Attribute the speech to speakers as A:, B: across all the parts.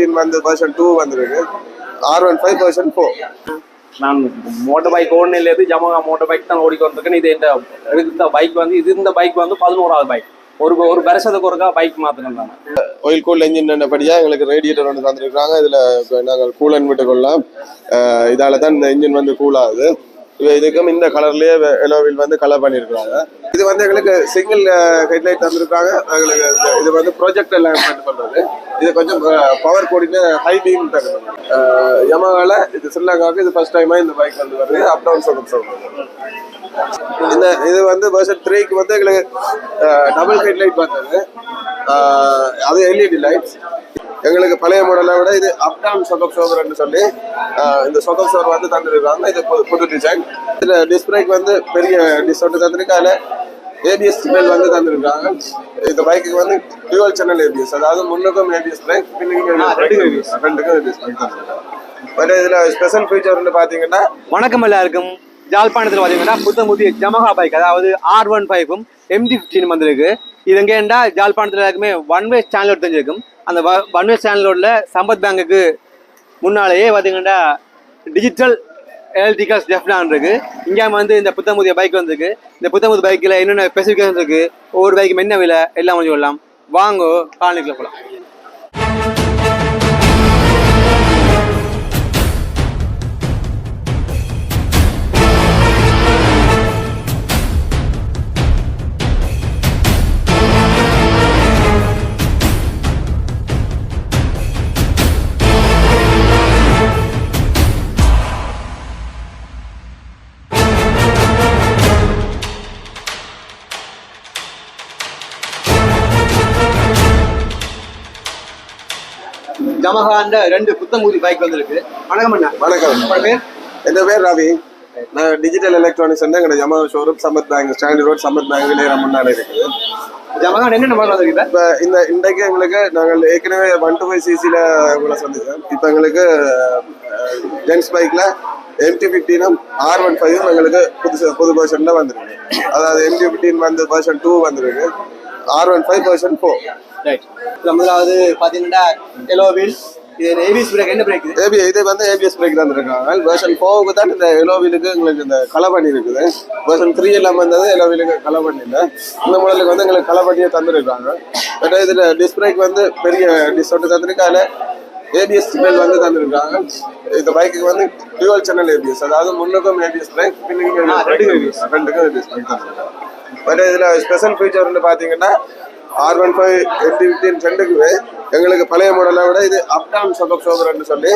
A: Fifteen வந்து version two வந்திருக்கு. R one five version four
B: நான் மோட்டர் பைக் ஓடனிலேருந்து ஜமகா மோட்டர் பைக் தான் ஓடிக்கொண்டிருக்கேன் இது இந்த எடுத்த பைக் வந்து இது இந்த பைக் வந்து பதினோராவது பைக் ஒரு ஒரு வருஷத்துக்கு ஒருக்கா பைக் மாற்றணும் தான்
A: ஆயில் கூல் என்ஜின் படியா எங்களுக்கு ரேடியேட்டர் ஒன்று தந்துருக்காங்க இதில் நாங்கள் கூலன் விட்டுக்கொள்ளலாம். இதால தான் இந்த இன்ஜின் வந்து கூல் ஆகுது. இதுக்கும் இந்த கலர்லயே எலோவில் வந்து கலர் பண்ணியிருக்காங்க இது வந்து எங்களுக்கு சிங்கிள் ஹெட்லைட் தந்திருக்காங்க. எங்களுக்கு இந்த- இது வந்து ப்ரொஜெக்ட் எல்லாம் பண்றது. இது கொஞ்சம் பவர் கூடின ஹை பீம் தருது யமாவால இது ஸ்ரீலங்காவுக்கு இது ஃபர்ஸ்ட் டைமா இந்த பைக் வந்து வருது. அப் டவுன் சொல்லுங்க சொல்றது இந்த இது வந்து வெர்ஷன் த்ரீக்கு வந்து எங்களுக்கு டபுள் ஹெட்லைட் வந்தது. அது எல்இடி லைட்ஸ் எங்களுக்கு பழைய மாடலை விட இது அப் டவுன் சொகப் சோவர்னு சொல்லி இந்த சொகப் சோவர் வந்து தந்துருக்காங்க இது புது- டிசைன் இதில் டிஸ்பிளேக்கு வந்து பெரிய டிஸ்கவுண்ட் தந்திருக்கு. அதில் ஏபிஎஸ் சிக்னல் வந்து தந்திருக்காங்க இந்த பைக்குக்கு வந்து டியூவல் சேனல் ஏபிஎஸ் அதாவது முன்னுக்கும் ஏபிஎஸ் பிரேக் பின்னுக்கும் ஏபிஎஸ் ரெண்டுக்கும் ஏபிஎஸ் பிரேக் தந்திருக்காங்க இதில் ஸ்பெஷல் ஃபீச்சர்னு பார்த்தீங்கன்னா
B: வணக்கம் எல்லாருக்கும். ஜாழ்ப்பாணத்தில் பார்த்தீங்கன்னா புத்த புதிய ஜமகா பைக் அதாவது ஆர் ஒன் ஃபைவும் எம்டி ஃபிஃப்டின் வந்திருக்கு. இது எங்கேண்டா ஜாழ்ப்பாணத்தில் எல்லாருக்குமே ஒன் வே சேனல் தெரிஞ்சிருக்கும். அந்த ஒன் வே சேனலோட சம்பத் பேங்குக்கு முன்னாலேயே பார்த்தீங்கன்னா டிஜிட்டல் எலக்ட்ரிக்கல் டெஃப்டான் இருக்குது இங்கே வந்து இந்த புத்தமுதிய பைக் வந்திருக்கு. இந்த புத்தம்புதி பைக்கில் என்னென்ன ஸ்பெசிஃபிகேஷன் இருக்குது ஒவ்வொரு பைக்கும் என்ன விலை? எல்லாம் கொஞ்சம் சொல்லலாம். வாங்கோ காலனிக்கில் போகலாம் ஜமகாண்ட ரெண்டு புத்தம் புதிய பைக் வந்திருக்கு. வணக்கம் அண்ணா.
A: வணக்கம்.
B: உங்களோட பேர்?
A: என் பேர் ரவி. நான் டிஜிட்டல் எலக்ட்ரானிக்ஸ் வந்து எங்களோட Yamaha showroom Sampath bank Stanley road Sampath bank நேரம் முன்னாடி இருக்குது.
B: ஜமகாண்ட் என்னென்ன மாடல் வந்திருக்கு
A: இப்போ? இந்த இன்றைக்கு எங்களுக்கு நாங்கள் ஏற்கனவே ஒன் டு ஃபைவ் சிசியில் உங்களை சந்திச்சோம். இப்போ எங்களுக்கு ஜென்ஸ் பைக்கில் எம்டி ஃபிஃப்டீனும் ஆர் ஒன் ஃபைவும் எங்களுக்கு புதுசு புது வெர்ஷனில் வந்திருக்கு. அதாவது எம்டி ஃபிஃப்டீன் வந்து வெர்ஷன் டூ வந்திருக்கு. R one five version four
B: right முதலாவது பார்த்தீங்கன்னா எலோ வீல் இது ஏபிஎஸ் பிரேக் என்ன பிரேக் இது?
A: ஏபி இது வந்து ஏபிஎஸ் பிரேக் தந்துருக்காங்க. வெர்ஷன் ஃபோருக்கு தான் இந்த எலோவிலுக்கு எங்களுக்கு இந்த கலர் பண்ணி இருக்குது. வெர்ஷன் த்ரீ எல்லாம் வந்தது எலோவிலுக்கு கலர் பண்ணி இல்லை இந்த மாடலுக்கு வந்து எங்களுக்கு கலர் பண்ணியே தந்துருக்காங்க. பட் இதில் டிஸ்பிளேக்கு வந்து பெரிய டிஸ்கவுண்ட் தந்திருக்கு. அதில் ஏபிஎஸ் சிக்னல் வந்து தந்திருக்காங்க. இந்த பைக்குக்கு வந்து டியூவல் சேனல் ஏபிஎஸ் அதாவது முன்னுக்கும் ஏபிஎஸ் பிரேக் பின்னுக்கும் ரெண்டுக்கும் ஏபிஎஸ் பிரேக் தந்திருக்காங்க. பட் இதில் ஸ்பெஷல் ஃபீச்சர்னு பார்த்தீங்கன்னா ஆர் ஒன் ஃபைவ் எட்டு ஃபிஃப்டின் ரெண்டுக்குமே எங்களுக்கு பழைய மாடலை விட இது அப்டாம் சொகப் சோவர்னு சொல்லி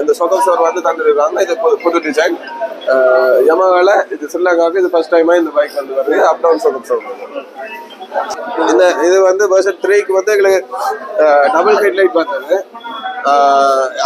A: இந்த சொகப் சோகர் வந்து தந்துருக்காங்க. இது புது- புது டிசைன் யமாவால இது ஸ்ரீலங்காவுக்கு இது ஃபர்ஸ்ட் டைமாக இந்த பைக் வந்து வருது அப் டவுன் சொகப் சோகர் இந்த இது வந்து வெர்ஷன் த்ரீக்கு வந்து எங்களுக்கு டபுள் ஹெட்லைட் பார்த்தது.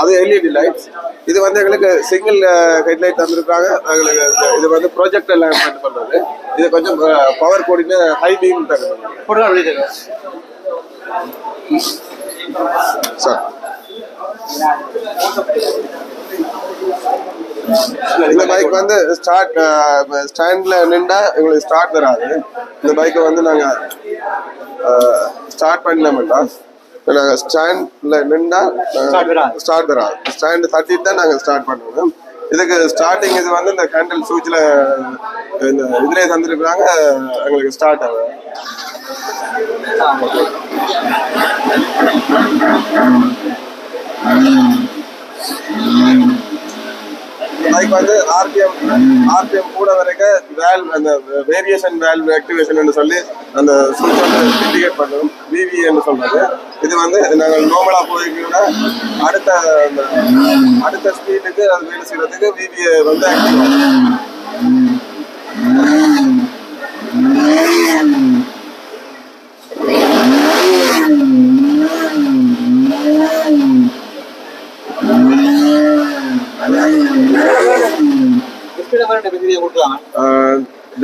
A: அது எல்இடி லைட்ஸ் இது வந்து எங்களுக்கு சிங்கிள் ஹெட்லைட் தந்திருக்காங்க. எங்களுக்கு இது வந்து ப்ராஜெக்ட் எல்லாம் பண்றது இது கொஞ்சம் பவர் கூடின ஹை பீம் தருது. சார் இந்த பைக் வந்து ஸ்டார்ட் ஸ்டாண்ட்ல நின்றா எங்களுக்கு ஸ்டார்ட் வராது. இந்த பைக்கை வந்து நாங்க ஸ்டார்ட் பண்ண மாட்டோம் நாங்க ஸ்டாண்ட்ல
B: வராது.
A: ஸ்டார்ட் வராது. ஸ்டாண்ட் தட்டிட்டு தான் நாங்க ஸ்டார்ட் பண்ணுவோம். இதுக்கு ஸ்டார்டிங் இது வந்து இந்த கேண்டில் சுவிட்ச்ல இந்த இதுலயே தந்துருக்காங்க எங்களுக்கு ஸ்டார்ட் ஆகும் பைக் வந்து ஆர்பிஎம் ஆர்பிஎம் கூட வரைக்கும் வேல் அந்த வேரியேஷன் வேல்வ் ஆக்டிவேஷன் சொல்லி அந்த இண்டிகேட் பண்ணுவோம் விவின்னு சொல்றது. இது வந்து நாங்கள் நார்மலா போயிருக்கோம்னா அடுத்த அந்த அடுத்த ஸ்பீடுக்கு அது வேலை செய்யறதுக்கு விவிஏ வந்து ஆக்டிவ் ஆகும்
B: டிஸ்பிளே மாதிரி பெரிய கொடுத்துருக்காங்க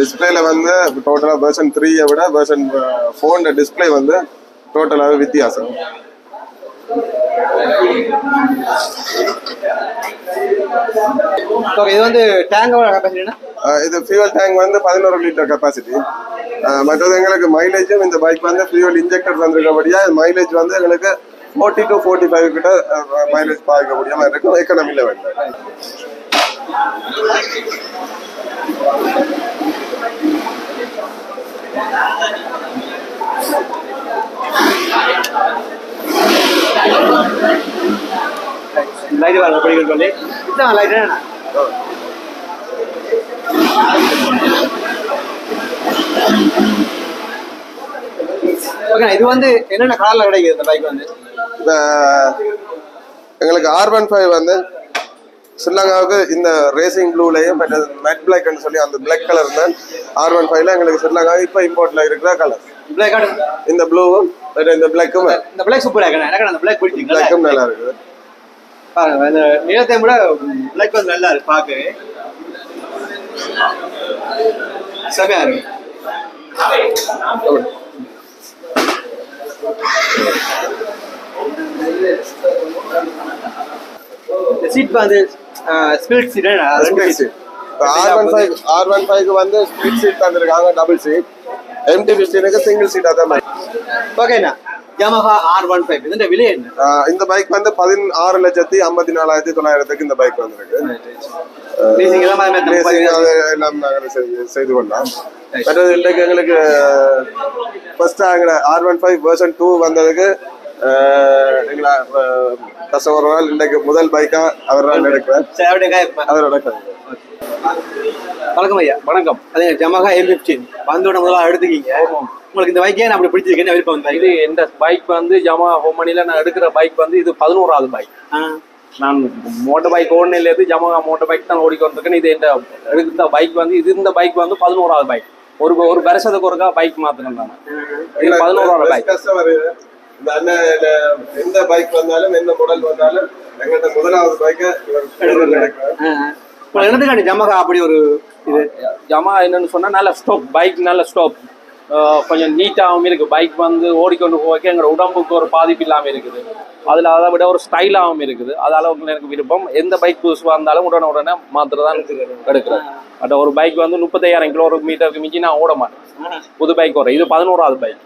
A: டிஸ்பிளேல வந்து டோட்டலாக வெர்ஷன் த்ரீயை விட வெர்ஷன் ஃபோனோட டிஸ்பிளே வந்து டோட்டலாகவே வித்தியாசம்.
B: இது வந்து
A: இது ஃபியூவல் டேங்க் வந்து பதினோரு லிட்டர் கெப்பாசிட்டி மற்றது எங்களுக்கு மைலேஜும் இந்த பைக் வந்து ஃபியூவல் இன்ஜெக்டர் வந்திருக்கபடியா மைலேஜ் வந்து எங்களுக்கு ஃபோர்ட்டி டு ஃபோர்ட்டி ஃபைவ் கிட்ட மைலேஜ் பார்க்க முடியாம இருக்கும் எக்கனாமியில் வேணும்
B: லைட் வாங்க படிக்கிற சொல்லி இதான் லைட் என்ன ஓகே இது வந்து என்னென்ன கலர்ல கிடைக்குது இந்த பைக் வந்து?
A: இந்த எங்களுக்கு ஆர் ஒன் ஃபைவ் வந்து ஸ்ரீலங்காவுக்கு இந்த ரேசிங் ப்ளூலையும் மேட் பிளாக்னு சொல்லி அந்த பிளாக் கலர் தான் ஆர் ஒன் ஃபைவ்ல எங்களுக்கு ஸ்ரீலங்கா இப்போ இம்போர்ட்ல இருக்கிற கலர்
B: பிளாக் கார்டு
A: இந்த ப்ளூவும் இந்த பிளாக்கும்
B: இந்த பிளாக் சூப்பரா இருக்கு. எனக்கு அந்த பிளாக் பிடிச்சிங்களா
A: பிளாக்கும் நல்லா இருக்குது.
B: பாருங்க இந்த நீளத்தை விட பிளாக் வந்து நல்லா இருக்கு பார்க்கவே. செமையா இருக்கு. சீட் வந்து ஸ்பிரிட் சீட் ரெண்டு seat
A: R one five R one ஃபைவ்க்கு வந்து ஸ்பிளிட் சீட் தந்திருக்காங்க டபுள் சீட் எம்டி ஃபிஃப்டீனுக்கு சிங்கிள் சீட் அதான் bike.
B: ஓகேண்ணா Yamaha ஆர் ஒன் ஃபைவ் இதோட விலை என்ன
A: இந்த பைக் வந்து பதினாறு லட்சத்தி ஐம்பத்தி நாலாயிரத்தி தொள்ளாயிரத்துக்கு இந்த பைக் வந்திருக்கு
B: எல்லாம்
A: நாங்கள் செய்து- கொள்ளலாம் மற்றது இன்றைக்கு எங்களுக்கு ஃபர்ஸ்ட் எங்களை R one five version two வந்ததுக்கு எங்களை நாள் இன்றைக்கு முதல் பைக்கா அவர் தான் எடுக்கிறார்
B: சரி அப்படியே காய்
A: அவரோட
B: வணக்கம் ஐயா வணக்கம் அதே ஜமகா எம் ஃபிஃப்டீன் வந்தோட முதல்ல எடுத்துக்கீங்க உங்களுக்கு இந்த பைக்கே நான் அப்படி பிடிச்சிருக்கேன் விருப்பம் வந்து
C: இது இந்த பைக் வந்து ஜமா ஹோமனில நான் எடுக்கிற பைக் வந்து இது பதினோராவது பைக் நான் மோட்டர் பைக் ஓடினிலேருந்து ஜமா மோட்டர் பைக் தான் ஓடிக்கொண்டிருக்கேன் இது இந்த எடுத்த பைக் வந்து இது இந்த பைக் வந்து பதினோராவது பைக் ஒரு ஒரு வருஷத்துக்கு ஒருக்கா பைக் மாத்தணும் நான். இது பதினோராவது பைக்
A: எந்த பைக் வந்தாலும் எந்த மாடல் வந்தாலும் எங்கிட்ட முதலாவது பைக்கை
B: என்னதுக்காண்டி ஜமகா அப்படி ஒரு இது?
C: ஜமா என்னன்னு சொன்னா நல்ல ஸ்டாப் பைக் நல்ல ஸ்டாப் கொஞ்சம் நீட்டாகவும் இருக்கு. பைக் வந்து ஓடிக்கொண்டு போக எங்களோட உடம்புக்கு ஒரு பாதிப்பு இல்லாமல் இருக்குது. அதில் அதை விட ஒரு ஸ்டைலாகவும் இருக்குது. அதால உங்களுக்கு எனக்கு விருப்பம். எந்த பைக் புதுசாக இருந்தாலும் உடனே உடனே மாத்திரம் எடுக்கிறேன். பட் ஒரு பைக் வந்து முப்பத்தையாயிரம் கிலோ ஒரு மீட்டருக்கு மிஞ்சி நான் ஓட மாட்டேன். புது பைக் வரும் இது பதினோராவது பைக்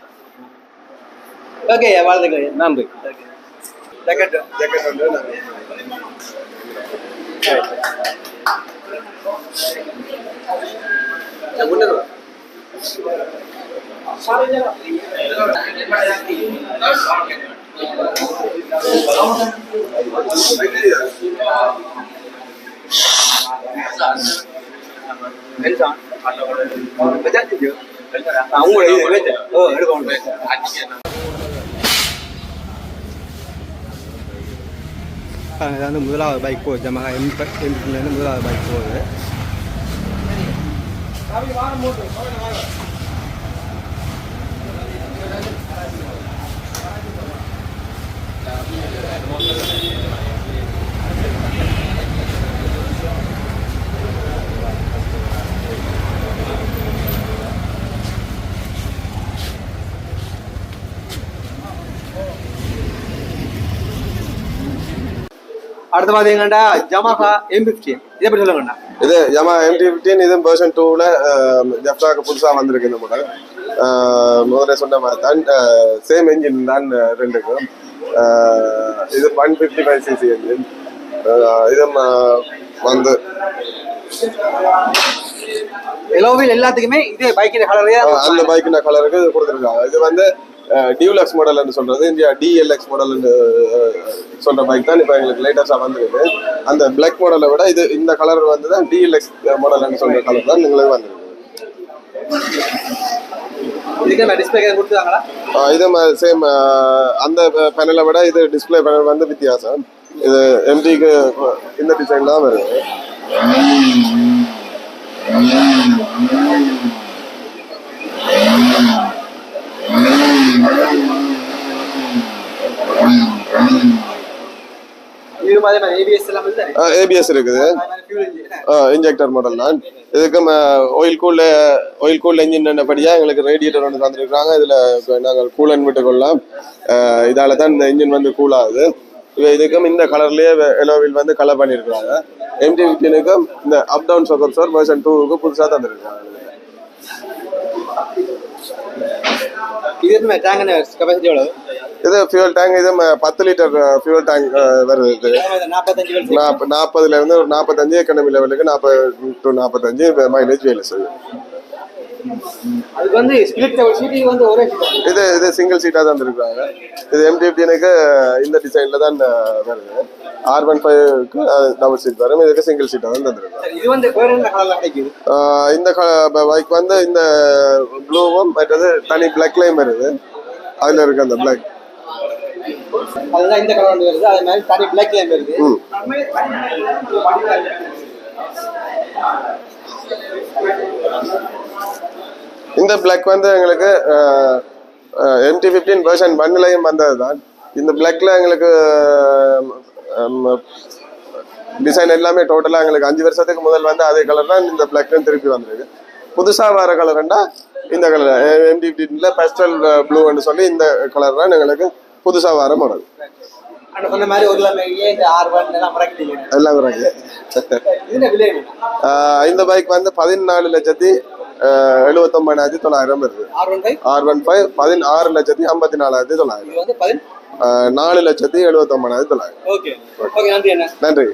B: ஓகே வாழ்த்துக்கள்.
C: நன்றி.
B: ஜாக்கெட்
A: ஜாக்கெட் வந்து நாங்க
B: அவங்க ஓ எடுக்கணும் இது வந்து முதலாவது பைக் போகுது ஜமகா எம் எம்லேருந்து முதலாவது பைக் போகுது அடுத்து பார்த்தீங்கன்னா ஜமகா எம் ஃபிஃப்டீன் இதை பற்றி சொல்லுங்கண்ணா.
A: இது யமா எம்டி ஃபிஃப்டீன் இது வெர்ஷன் டூவில் ஜெப்டாக்கு புதுசாக வந்திருக்கு இந்த மாடல் முதல்ல சொன்ன மாதிரி தான் சேம் என்ஜின் தான் ரெண்டுக்கும். இது one fifty five CC engine இது வந்து.
B: எலோவில் எல்லாத்துக்குமே இதே பைக்கின் கலரே
A: அந்த பைக்கின கலருக்கு கொடுத்துருக்காங்க. இது வந்து டியூலக்ஸ் மாடல்னு சொல்றது இந்தியா டிஎல்எக்ஸ் மாடல் சொல்ற பைக் தான் இப்போ எங்களுக்கு லேட்டஸ்டாக வந்திருக்கு. அந்த பிளாக் மாடலை விட இது இந்த கலர் வந்து தான் டிஎல்எக்ஸ் மாடல்னு சொல்ற கலர் தான் எங்களுக்கு வந்திருக்கு. இது சேம் அந்த பேனலை விட இது டிஸ்ப்ளே பேனல் வந்து வித்தியாசம். இது எம்டிக்கு இந்த டிசைன் தான் வருது
B: இது மாதிரி ஏபிஎஸ்
A: இருக்குது.
B: இன்ஜின்
A: இன்ஜெக்டர் மாடல் தான்? இதுக்கு oil cool oil cool engine படியா எங்களுக்கு ரேடியேட்டர் ஒன்று தந்துருக்காங்க இதில் நாங்கள் கூலன் விட்டுக்கொள்ளலாம். இதால தான் இந்த இன்ஜின் வந்து கூல் ஆகுது. இவ இதுக்கும் இந்த கலர்லயே எலோவில் வந்து கலர் பண்ணியிருக்காங்க எம்டி ஃபிஃப்டீனுக்கும் இந்த அப் டவுன் சோக்கர் சோர் வெர்ஷன் டூவுக்கு புதுசாக தந்திருக்காங்க
B: இது டேங்க் கெப்பாசிட்டி எவ்வளவு?
A: இது ஃபியூல் டேங்க் இது பத்து லிட்டர் ஃபியூல் டேங்க் வருது இது.
B: நாற்பத்தஞ்சு வருஷம்
A: நாற்ப- நாற்பதுல இருந்து ஒரு நாற்பத்தஞ்சு எக்கனமி லெவலுக்கு நாற்பது டு நாற்பத்தஞ்சு மைலேஜ் வேலை செய்யும்
B: அதுக்கு வந்து.
A: இது இது சிங்கிள் சீட்டாக தான் இருக்காங்க இது எம்டிஎஃப்டினுக்கு இந்த டிசைனில் தான் வருது. ஆர் ஒன் ஃபைவ்க்கு டபுள் சீட் வரும் இதுக்கு சிங்கிள்
B: இது வந்து
A: ஆஹ் இந்த பைக் வந்து இந்த ப்ளூவும் மற்றது தனி பிளாக்லையும் வருது. அதில் இருக்கு அந்த பிளாக்
B: அதுதான் இந்த கலர் வந்து வருது. அது மாதிரி தனி பிளாக் வருது.
A: இந்த பிளாக் வந்து எங்களுக்கு எம்டி ஃபிஃப்டீன் வெர்ஷன் ஒன்லையும் வந்தது தான் இந்த பிளாக்ல எங்களுக்கு டிசைன் எல்லாமே டோட்டலாக எங்களுக்கு அஞ்சு வருஷத்துக்கு முதல் வந்து அதே கலர் தான் இந்த பிளாக்லையும் திருப்பி வந்திருக்கு. புதுசாக வர கலர்ண்டா இந்த கலர் எம்டி ஃபிஃப்டீனில் பெஸ்டல் ப்ளூன்னு சொல்லி இந்த கலர் தான் எங்களுக்கு புதுசாக வர மாடல்
B: எல்லாம்
A: இந்த பைக் வந்து பதினாலு லட்சத்தி எழுபத்தொம்பதாயிரத்தி தொள்ளாயிரம் வருது.
B: R one five
A: R one five பதினாறு லட்சத்தி ஐம்பத்தி நாலாயிரத்தி தொள்ளாயிரம். நாலு லட்சத்தி எழுபத்தொம்பதாயிரத்தி தொள்ளாயிரம். நன்றி.